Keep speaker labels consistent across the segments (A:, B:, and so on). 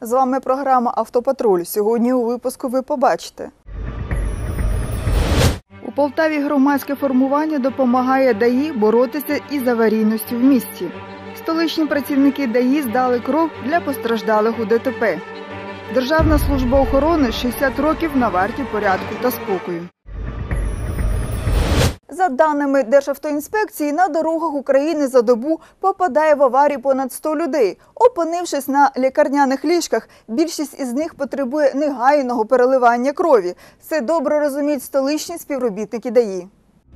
A: З вами програма Автопатруль. Сьогодні у випуску ви побачите. У Полтаві громадське формування допомагає ДАІ боротися із аварійністю в місті. Столичні працівники ДАІ здали кров для постраждалих у ДТП. Державна служба охорони 60 років на варті порядку та спокою. За даними Державтоінспекції, на дорогах України за добу попадає в аварії понад 100 людей. Опинившись на лікарняних ліжках, більшість із них потребує негайного переливання крові. Це добре розуміють столичні співробітники ДАІ.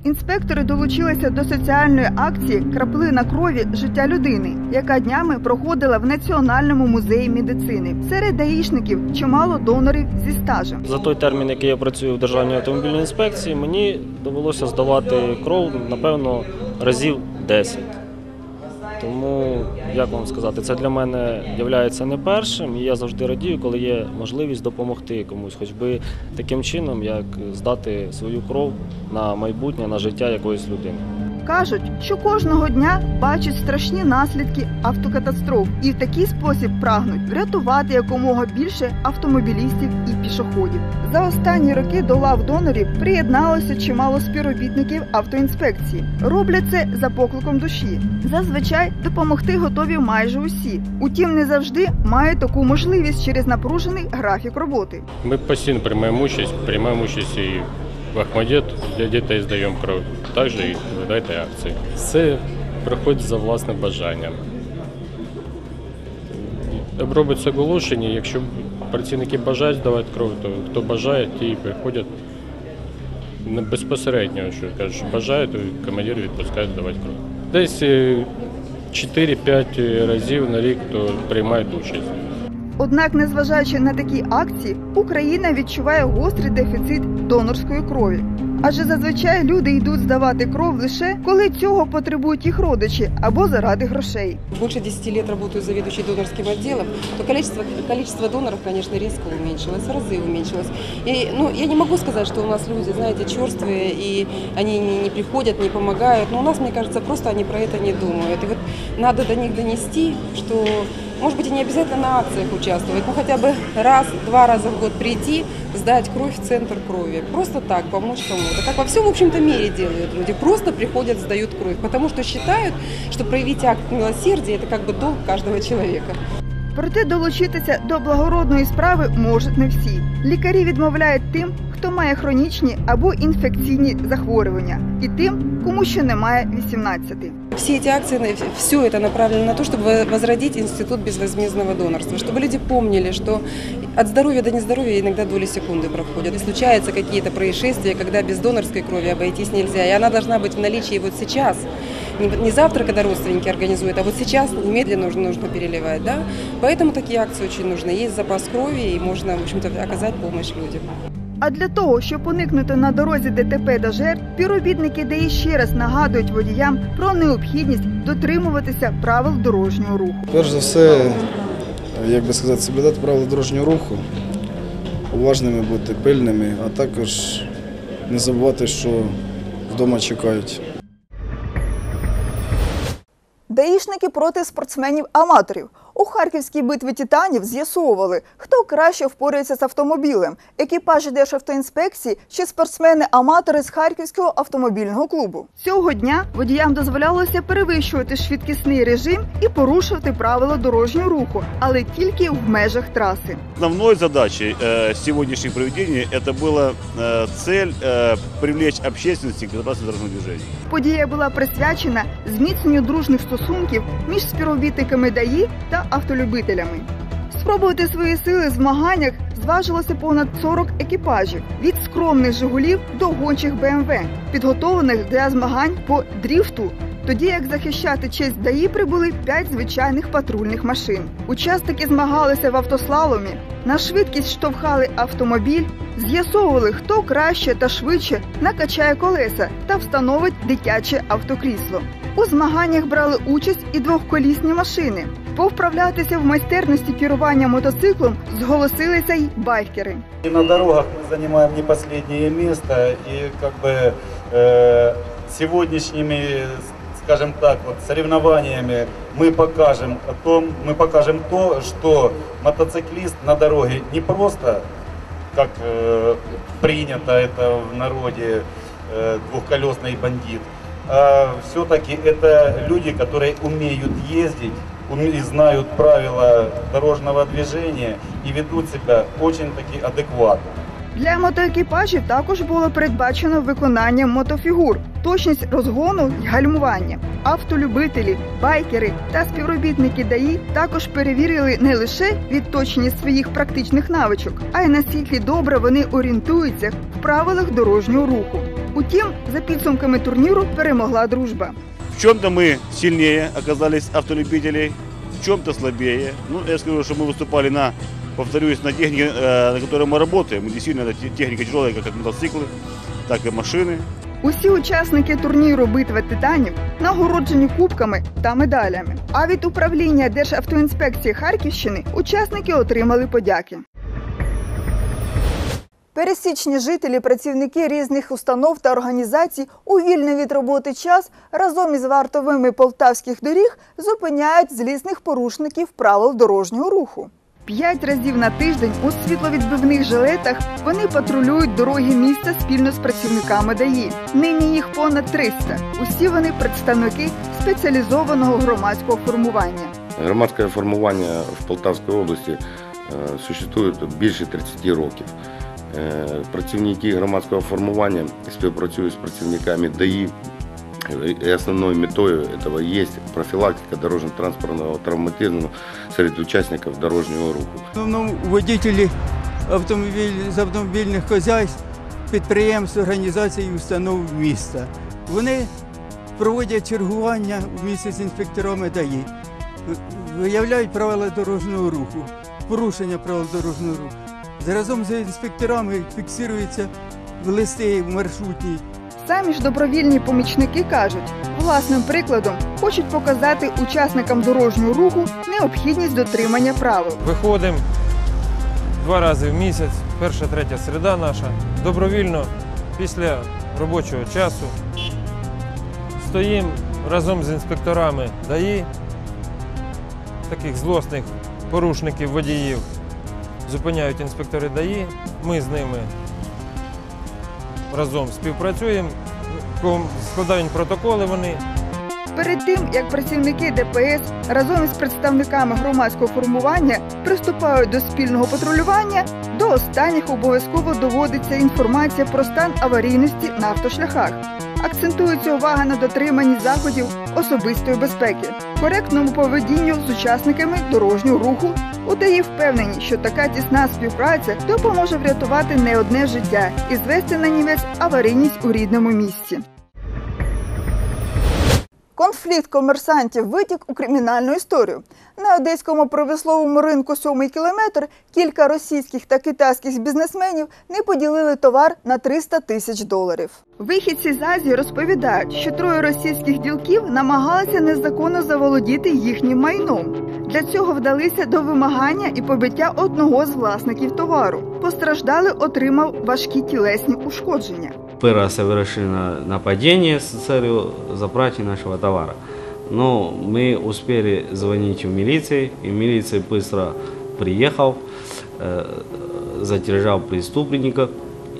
A: Інспектори долучилися до соціальної акції Краплина крові життя людини, яка днями проходила в Національному музеї медицини. Серед даїшників чимало донорів зі стажем.
B: За той термін, який я працюю в Державній автомобільній інспекції, мені довелося здавати кров, напевно, разів 10. Тому, як вам сказати, це для мене є не першим, і я завжди радію, коли є можливість допомогти комусь, хоч би таким чином, як здати свою кров на майбутнє, на життя якоїсь людини.
A: Кажуть, що кожного дня бачать страшні наслідки автокатастроф і в такий спосіб прагнуть врятувати якомога більше автомобілістів і пішоходів. За останні роки до лав донорів приєдналося чимало співробітників автоінспекції. Роблять це за покликом душі. Зазвичай допомогти готові майже усі. Утім, не завжди мають таку можливість через напружений графік роботи.
C: Мы постійно приймаємо участь, приймаємо участь і в Ахмадет, для дітей здаємо кров, також і в акції. Це проходить за власним бажанням. Робиться оголошення, якщо працівники бажають здавати кров, то хто бажає, ті приходять безпосередньо, що кажуть, що бажає, то командир відпускає здавати кров. Десь е, 4-5 разів на рік то приймають участь.
A: Однак, незважаючи на такі акції, Україна відчуває гострий дефіцит донорської крові. Адже зазвичай люди йдуть здавати кров лише коли цього потребують їх родичі або заради грошей.
D: Больше 10 лет работаю заведующей донорским отделом, то количество, количество доноров, конечно, резко уменьшилось, в разы уменьшилось. И, ну, я не могу сказать, что у нас люди, знаете, черствые, и они не, не приходят, не помогают, но у нас, мне кажется, просто они про это не думают. И вот надо до них донести, что, может быть, и не обязательно на акциях участвовать, но хотя бы раз-два раза в год прийти, сдать кровь в центр крови. Просто так, помочь кому-то. Как во всем, в общем-то, мире делают люди. Просто приходят, сдают кровь, потому что считают, что проявить акт милосердия – это как бы долг каждого человека.
A: Проте долучитися до благородної справи можуть не всі. Лікарі відмовляють тим, хто має хронічні або інфекційні захворювання, і тим, кому ще немає 18.
D: Все эти акции, все это направлено на то, чтобы возродить институт безвозмездного донорства, чтобы люди помнили, что от здоровья до нездоровья иногда доли секунды проходят. И случаются какие-то происшествия, когда без донорской крови обойтись нельзя. И она должна быть в наличии вот сейчас. Не, не завтра, когда родственники организуют, а вот сейчас немедленно нужно, нужно переливать. Да? Поэтому такие акции очень нужны. Есть запас крови, и можно, в общем-то, оказать помощь людям.
A: А для того, щоб уникнути на дорозі ДТП та жертв, співробітники ДАІ ще раз нагадують водіям про необхідність дотримуватися правил дорожнього руху.
E: Перш за все, як би сказати, соблюдати правила дорожнього руху, уважними бути, пильними, а також не забувати, що вдома чекають.
A: Даїшники проти спортсменів-аматорів. У харківській битві титанів з'ясовували, хто краще впорається з автомобілем – екіпажі Державтоінспекції чи спортсмени-аматори з Харківського автомобільного клубу. Цього дня водіям дозволялося перевищувати швидкісний режим і порушувати правила дорожнього руху, але тільки в межах траси.
F: Основной задачей э, сегодняшних проведений это была э, цель э, привлечь общественность к безопасности дорожного движения.
A: Подія була присвячена зміцненню дружних стосунків між співробітниками ДАІ та автолюбителями. Спробувати свої сили в змаганнях зважилося понад 40 екіпажів від скромних Жигулів до гончих БМВ, підготовлених для змагань по дріфту. Тоді як захищати честь ДАІ прибули 5 звичайних патрульних машин. Учасники змагалися в автослаломі, на швидкість штовхали автомобіль, з'ясовували, хто краще та швидше накачає колеса та встановить дитяче автокрісло. У змаганнях брали участь і двохколісні машини. Повправлятися в майстерності керування мотоциклом зголосилися й байкери.
G: И на дорогах мы занимаем не последнее место. И как бы э, сегодняшними скажем так, вот соревнованиями мы покажем о том, мы покажем то, что мотоциклист на дороге не просто, как э, принято это в народе, э, двухколесный бандит, а все-таки это люди, которые умеют ездить, уме- и знают правила дорожного движения и ведут себя очень-таки адекватно.
A: Для мотоекіпажів також було передбачено виконання мотофігур, точність розгону й гальмування. Автолюбителі, байкери та співробітники ДАІ також перевірили не лише відточення своїх практичних навичок, а й наскільки добре вони орієнтуються в правилах дорожнього руху. Утім, за підсумками турніру перемогла дружба.
F: В чем-то мы сильнее оказались автолюбителей, в чем-то слабее. Ну, я скажу, что мы выступали на, повторюсь, на технике, э, на которой мы работаем. Действительно, это те- техника тяжелая, как мотоциклы, так и машины.
A: Усі учасники турніру Битва титанів нагороджені кубками та медалями. А від управління Державтоінспекції Харківщини учасники отримали подяки. Пересічні жителі, працівники різних установ та організацій у вільний від роботи час разом із вартовими полтавських доріг зупиняють злісних порушників правил дорожнього руху. П'ять разів на тиждень у світловідбивних жилетах вони патрулюють дороги міста спільно з працівниками ДАІ. Нині їх понад 300. Усі вони представники спеціалізованого громадського формування.
H: Громадське формування в Полтавській області е, существує більше 30 років. Е, Працівники громадського формування співпрацюють з працівниками ДАІ. І основною метою цього є профілактика дорожньо-транспортного травматизму серед учасників дорожнього руху.
I: В водителі з автомобільних хозяйств, підприємств, організацій і установ міста. Вони проводять чергування в місті з інспекторами ДАІ, виявляють правила дорожнього руху, порушення правил дорожнього руху. Разом з інспекторами фіксуються в листи в маршрутній
A: Самі ж добровільні помічники кажуть, власним прикладом хочуть показати учасникам дорожнього руху необхідність дотримання правил.
J: Виходимо два рази в місяць, перша, третя середа наша, добровільно після робочого часу. Стоїмо разом з інспекторами ДАІ, таких злосних порушників водіїв. Зупиняють інспектори ДАІ, ми з ними разом співпрацюємо, складають протоколи вони.
A: Перед тим як працівники ДПС разом із представниками громадського формування приступають до спільного патрулювання, до останніх обов'язково доводиться інформація про стан аварійності на автошляхах. Акцентується увага на дотриманні заходів особистої безпеки, коректному поведінню з учасниками дорожнього руху. У ДАІ впевнені, що така тісна співпраця допоможе врятувати не одне життя і звести на нівець аварійність у рідному місці. Конфлікт комерсантів витік у кримінальну історію. На одеському промисловому ринку сьомий кілометр кілька російських та китайських бізнесменів не поділили товар на 300 тисяч доларів. Вихідці з Азії розповідають, що троє російських ділків намагалися незаконно заволодіти їхнім майном. Для цього вдалися до вимагання і побиття одного з власників товару. Постраждалий отримав важкі тілесні ушкодження.
K: Было совершено нападение с целью забрать нашего товара. Но мы успели звонить в милицию, и милиция быстро приехал, э, задержал преступников,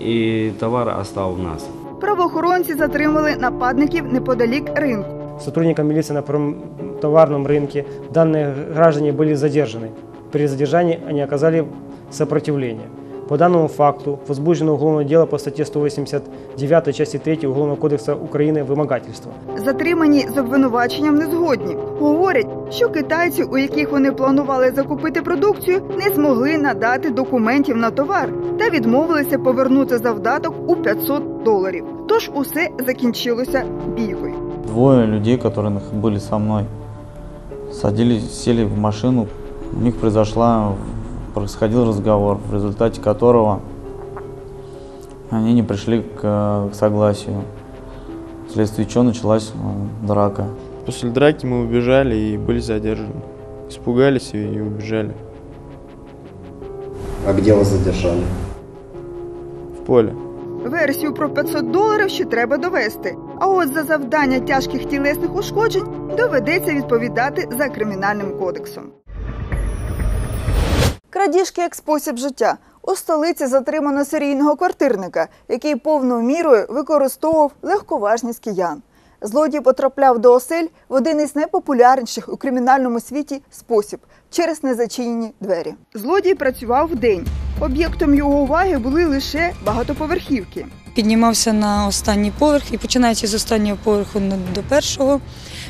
K: и товар остал у нас.
A: Правоохоронці затримали нападників неподалік ринку.
L: Сотрудникам милиции на пром- товарном рынке данные граждане были задержаны. При задержании они оказали сопротивление. По данному факту возбуждено уголовное дело по статье 189 части 3 Уголовного кодекса Украины «Вымогательство».
A: Затримані з обвинуваченням не згодні. Говорять, що китайці, у яких вони планували закупити продукцію, не змогли надати документів на товар та відмовилися повернути завдаток у 500 доларів. Тож усе закінчилося бійкою.
M: Двое людей, которые были со мной, садились, сели в машину. У них произошла, происходил разговор, в результате которого они не пришли к, э, к согласию. Вследствие чего началась э, драка.
N: После драки мы убежали и были задержаны. Испугались и и убежали
O: А где вас задержали?
N: в поле.
A: Версію про 500 доларів ще треба довести. А от за завдання тяжких тілесних ушкоджень доведеться відповідати за кримінальним кодексом. Крадіжки як спосіб життя. У столиці затримано серійного квартирника, який повною мірою використовував легковажність киян. Злодій потрапляв до осель в один із найпопулярніших у кримінальному світі спосіб через незачинені двері. Злодій працював вдень. Об'єктом його уваги були лише багатоповерхівки.
O: Піднімався на останній поверх і, починаючи з останнього поверху до першого,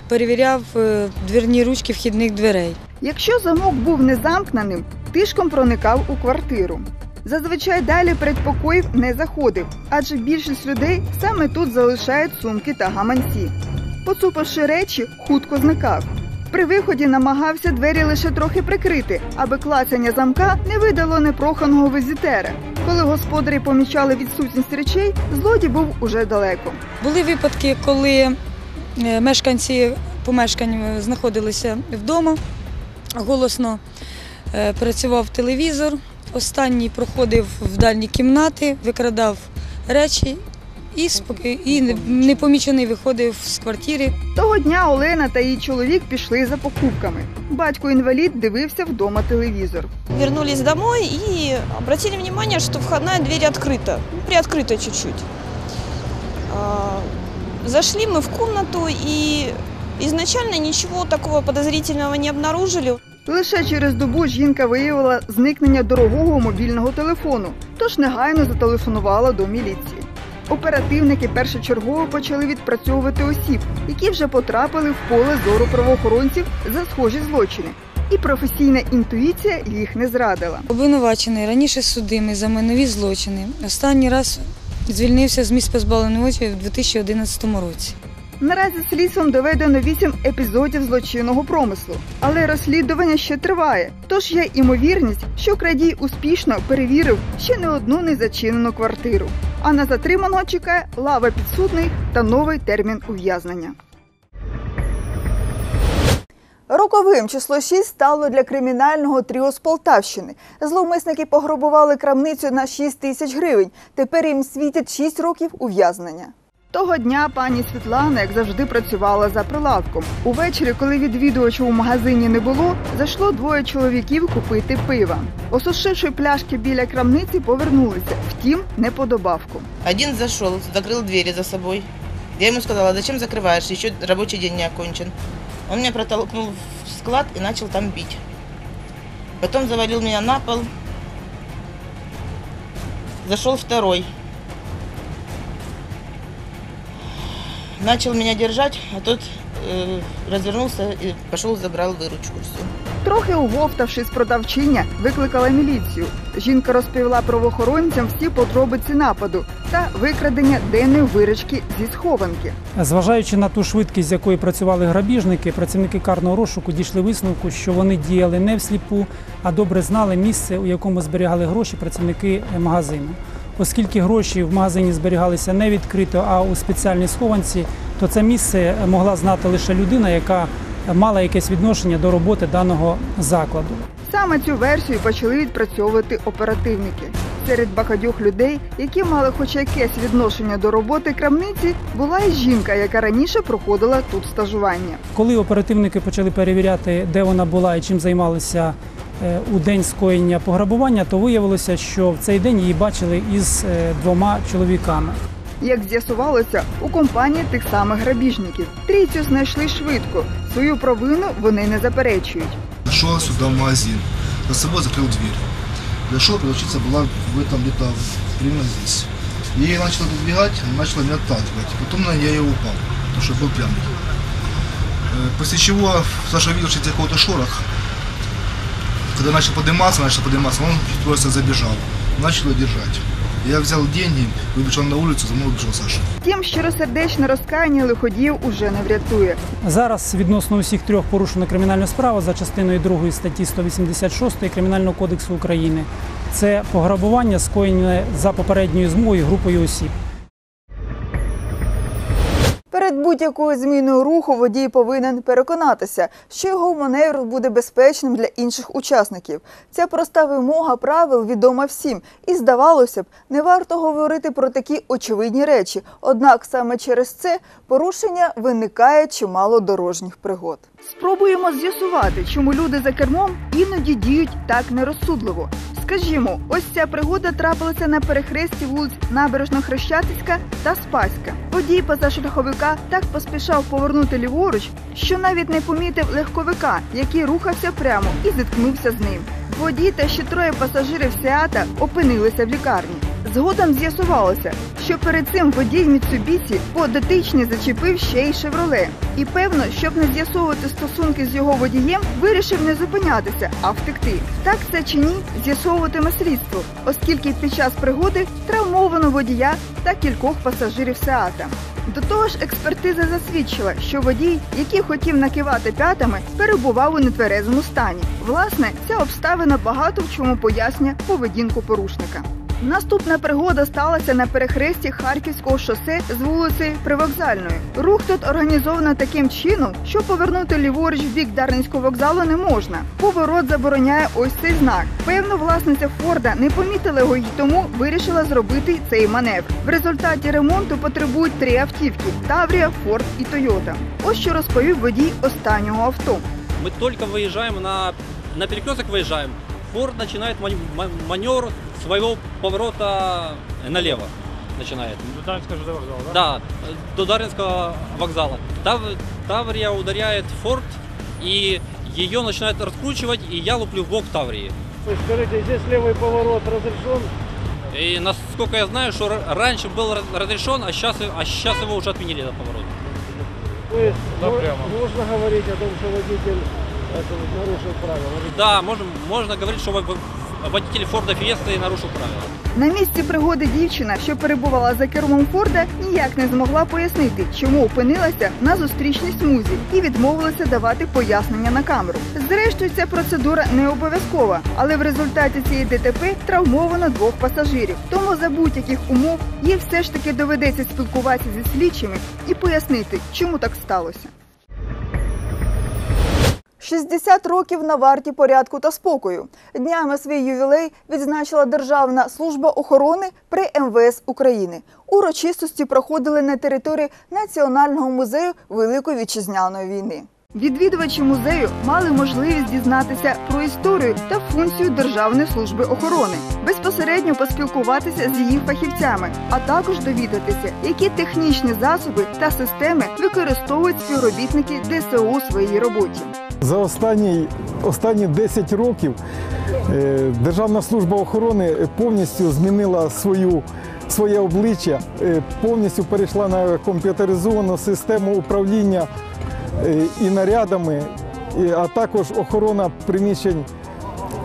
O: перевіряв е, двірні ручки вхідних дверей.
A: Якщо замок був не замкненим, тишком проникав у квартиру. Зазвичай далі передпокоїв не заходив, адже більшість людей саме тут залишають сумки та гаманці. Поцупивши речі, хутко зникав. При виході намагався двері лише трохи прикрити, аби клацання замка не видало непроханого візитера. Коли господарі помічали відсутність речей, злодій був уже далеко.
O: Були випадки, коли е, мешканці помешкань е, знаходилися вдома, голосно е, працював телевізор. Останній проходив в дальні кімнати, викрадав речі і, споки- і не- непомічений виходив з квартири.
A: Того дня Олена та її чоловік пішли за покупками. Батько інвалід дивився вдома телевізор.
P: Вернулись домой и обратили внимание, что входная дверь открыта, ну, приоткрыта чуть-чуть. А, Зашли мы в комнату и изначально ничего такого подозрительного не обнаружили.
A: Лише через добу жінка виявила зникнення дорогого мобільного телефону, тож негайно зателефонувала до міліції. Оперативники першочергово почали відпрацьовувати осіб, які вже потрапили в поле зору правоохоронців за схожі злочини. І професійна інтуїція їх не зрадила.
O: Обвинувачений раніше судимий за майнові злочини. Останній раз звільнився з місць позбавлення волі в 2011 році.
A: Наразі слідством доведено вісім епізодів злочинного промислу, але розслідування ще триває. Тож є імовірність, що крадій успішно перевірив ще не одну незачинену квартиру. А на затриманого чекає лава підсудних та новий термін ув'язнення. Роковим число 6 стало для кримінального тріо з Полтавщини. Зловмисники пограбували крамницю на 6 тисяч гривень. Тепер їм світять 6 років ув'язнення. Того дня пані Світлана, як завжди, працювала за прилавком. Увечері, коли відвідувачів у магазині не було, зайшло двоє чоловіків купити пива. Осушивши пляшки біля крамниці, повернулися. Втім, не по добавку.
Q: Один зашел, закрыл двери за собой. Я ему сказала, зачем закрываешь, еще рабочий день не окончен. Он меня протолкнул в склад и начал там бить. Потом завалил меня на пол. Зашел второй. Начал меня держать, а тот э, развернулся и пошел забрал выручку всю.
A: Трохи уговтавшись продавчиня, викликала міліцію. Жінка розповіла правоохоронцям всі подробиці нападу та викрадення денної виручки зі схованки.
R: Зважаючи на ту швидкість, з якою працювали грабіжники, працівники карного розшуку дійшли висновку, що вони діяли не всліпу, а добре знали місце, у якому зберігали гроші працівники магазину. Оскільки гроші в магазині зберігалися не відкрито, а у спеціальній схованці, то це місце могла знати лише людина, яка мала якесь відношення до роботи даного закладу.
A: Саме цю версію почали відпрацьовувати оперативники. Серед багатьох людей, які мали хоч якесь відношення до роботи крамниці, була й жінка, яка раніше проходила тут стажування.
R: Коли оперативники почали перевіряти, де вона була і чим займалися у день скоєння пограбування, то виявилося, що в цей день її бачили із е, двома чоловіками.
A: Як з'ясувалося, у компанії тих самих грабіжників трійцю знайшли швидко. Свою провину вони не заперечують.
S: Зашел сюда в магазин, за собой закрыл дверь. Зашел, продавщица была в этом где-то примерно здесь. Я ей начал отодвигать, она начала меня отталкивать. Потом на я и упал, потому что был пьяный. Э, После чего Саша видел, что это какой-то шорох. Когда начал подниматься, начал подниматься, он просто забежал. Начал держать. Я взял деньги, выбежал на улицу, за мной выбежал Саша.
A: Втім, щиросердечне розкаяння лиходіїв уже не врятує.
R: Зараз відносно усіх трьох порушено кримінальну справу за частиною 2 статті 186 Кримінального кодексу України. Це пограбування скоєне за попередньою змовою групою осіб.
A: Будь-якою зміною руху водій повинен переконатися, що його маневр буде безпечним для інших учасників. Ця проста вимога правил відома всім, і здавалося б, не варто говорити про такі очевидні речі. Однак саме через це порушення виникає чимало дорожніх пригод. Спробуємо з'ясувати, чому люди за кермом іноді діють так нерозсудливо. Скажімо, ось ця пригода трапилася на перехресті вулиць Набережно-Хрещатицька та Спаська. Водій позашляховика так поспішав повернути ліворуч, що навіть не помітив легковика, який рухався прямо і зіткнувся з ним. Водій та ще троє пасажирів Сеата опинилися в лікарні. Згодом з'ясувалося, що перед цим водій Міцубісі по дотичні зачепив ще й шевроле. І певно, щоб не з'ясовувати стосунки з його водієм, вирішив не зупинятися, а втекти. Так це чи ні, з'ясовуватиме слідство, оскільки під час пригоди травмовано водія та кількох пасажирів Сеата. До того ж, експертиза засвідчила, що водій, який хотів накивати п'ятами, перебував у нетверезому стані. Власне, ця обставина багато в чому пояснює поведінку порушника. Наступна пригода сталася на перехресті Харківського шосе з вулиці Привокзальної. Рух тут організовано таким чином, що повернути ліворуч в бік Дарницького вокзалу не можна. Поворот забороняє ось цей знак. Певно, власниця Форда не помітила його і тому вирішила зробити цей маневр. В результаті ремонту потребують три автівки: Таврія, Форд і Тойота. Ось що розповів водій останнього авто.
T: Мы только выезжаем на, на перекресток выезжаем. Форд начинает ман- ман- маневр своего поворота налево. Начинает.
J: До Дарницкого ЖД вокзала, да?
T: Да, до Дарвинского вокзала. Тав- Таврия ударяет Форд, и ее начинает раскручивать, и я луплю в бок Таврии.
J: Скажите, здесь левый поворот разрешен?
T: И насколько я знаю, что ра- раньше был разрешен, а сейчас, а сейчас его уже отменили этот поворот.
J: То есть
T: Да, прямо.
J: можно говорить о том, что водитель это, вот нарушил правила?
T: Да, можем, можно говорить, что водитель Форда Фиеста нарушил правила.
A: На місці пригоди дівчина, що перебувала за кермом Форда, ніяк не змогла пояснити, чому опинилася на зустрічній смузі і відмовилася давати пояснення на камеру. Зрештою, ця процедура не обов'язкова, але в результаті цієї ДТП травмовано двох пасажирів. Тому за будь-яких умов їй все ж таки доведеться спілкуватися зі слідчими і пояснити, чому так сталося. 60 років на варті порядку та спокою. Днями свій ювілей відзначила Державна служба охорони при МВС України. Урочистості проходили на території Національного музею Великої вітчизняної війни. Відвідувачі музею мали можливість дізнатися про історію та функцію Державної служби охорони, безпосередньо поспілкуватися з її фахівцями, а також довідатися, які технічні засоби та системи використовують співробітники ДСО у своїй роботі.
U: За останні, останні 10 років е, Державна служба охорони повністю змінила свою, своє обличчя, е, повністю перейшла на комп'ютеризовану систему управління і нарядами, а також охорона приміщень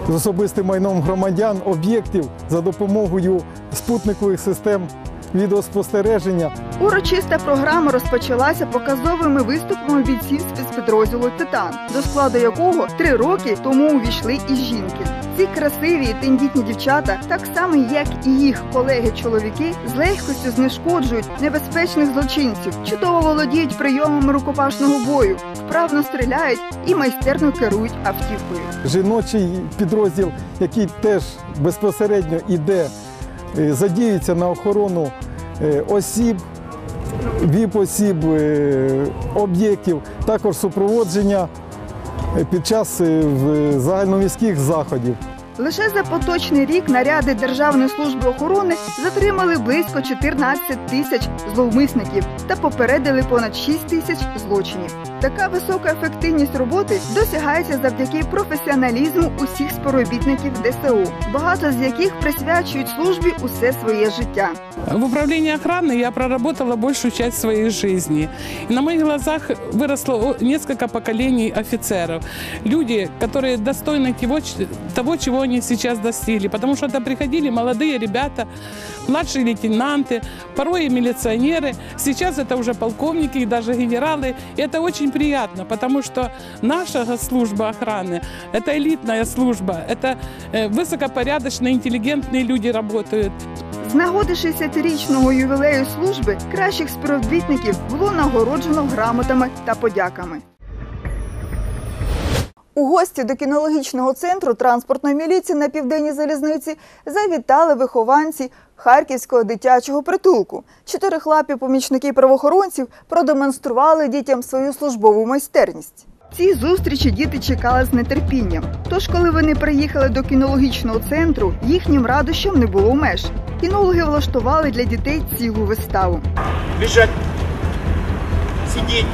U: з особистим майном громадян, об'єктів за допомогою спутникових систем відеоспостереження.
A: Урочиста програма розпочалася показовими виступами бійців спецпідрозділу Титан, до складу якого три роки тому увійшли і жінки. Ці красиві і тендітні дівчата, так само як і їх колеги-чоловіки, з легкостю знешкоджують небезпечних злочинців, чудово володіють прийомами рукопашного бою, вправно стріляють і майстерно керують автівкою.
U: жіночий підрозділ, який теж безпосередньо іде, е, задіюється на охорону е, осіб, віп-осіб, е, об'єктів, також супроводження під час загальноміських заходів.
A: Лише за поточний рік наряди Державної служби охорони затримали близько 14 тисяч зловмисників та попередили понад 6 тисяч злочинів. Така висока ефективність роботи досягається завдяки професіоналізму усіх співробітників ДСО, багато з яких присвячують службі усе своє життя.
V: В управлении охраны я проработала большую часть своей жизни. И на моих глазах выросло о- несколько поколений офицеров. Люди, которые достойны того, ч- того, чего они сейчас достигли. Потому что это приходили молодые ребята, младшие лейтенанты, порой и милиционеры. Сейчас это уже полковники и даже генералы. И это очень очень приятно, потому что наша служба охраны – это элитная служба, это э, высокопорядочные, интеллигентные люди работают.
A: З нагоди 60-річного ювілею служби кращих співробітників було нагороджено грамотами та подяками. У гості до кінологічного центру транспортної міліції на південній залізниці завітали вихованці Харківського дитячого притулку. Чотирихлапі помічники правоохоронців продемонстрували дітям свою службову майстерність. Ці зустрічі діти чекали з нетерпінням. Тож, коли вони приїхали до кінологічного центру, їхнім радощам не було меж. Кінологи влаштували для дітей цілу виставу.
W: Лежать. Сидеть.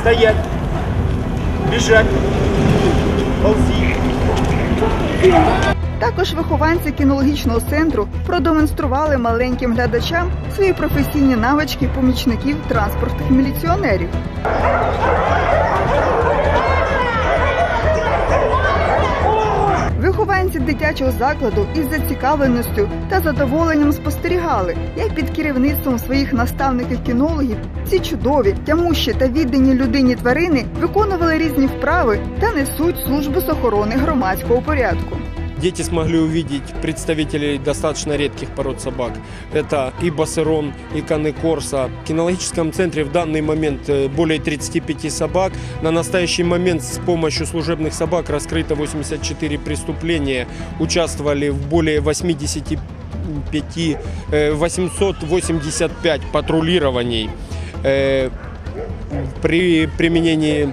W: Стоять. Лежать. Ползи.
A: Також вихованці кінологічного центру продемонстрували маленьким глядачам свої професійні навички помічників транспортних міліціонерів. Вихованці дитячого закладу із зацікавленістю та задоволенням спостерігали, як під керівництвом своїх наставників-кінологів ці чудові, тямущі та віддані людині тварини виконували різні вправи та несуть службу з охорони громадського порядку.
X: Дети смогли увидеть представителей достаточно редких пород собак. Это и Басерон, и Каны Корса. В кинологическом центре в данный момент э, более 35 собак. На настоящий момент с помощью служебных собак раскрыто 84 преступления. Участвовали в более 85, э, 885 патрулирований. Э, При применении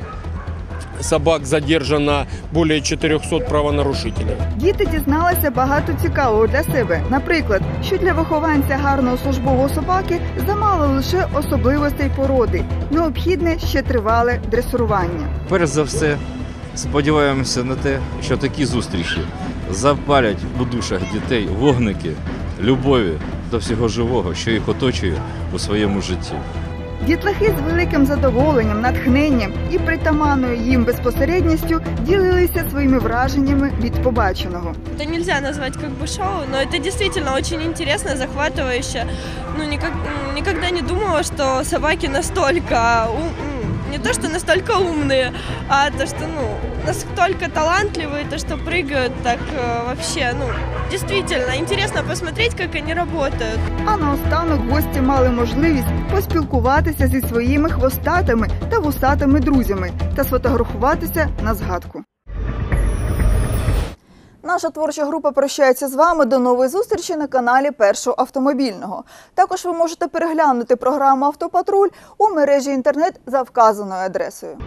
X: собак задержано более 400 правонарушителей.
A: Діти дізналися багато цікавого для себе. Наприклад, що для вихованця гарного службового собаки замало лише особливостей породи. Необхідне ще тривале дресурування.
Y: Перш за все, сподіваємося на те, що такі зустрічі запалять у душах дітей вогники любові до всього живого, що їх оточує у своєму житті.
A: Дітлахи з великим задоволенням, натхненням і притаманною їм безпосередністю ділилися своїми враженнями від побаченого.
Z: Это нельзя назвать как бы шоу, но это действительно очень интересно, захватывающе. Ну, никак, м, никогда не думала, что собаки настолько, ум- м, не то что настолько умные, а то, что, ну, настолько талантливые, то, что прыгают так э, вообще, ну, действительно, интересно посмотреть, как они работают.
A: А наостанок гості мали можливість поспілкуватися зі своїми хвостатими та вусатими друзями та сфотографуватися на згадку. Наша творча група прощається з вами до нової зустрічі на каналі Першого автомобільного. Також ви можете переглянути програму Автопатруль у мережі інтернет за вказаною адресою.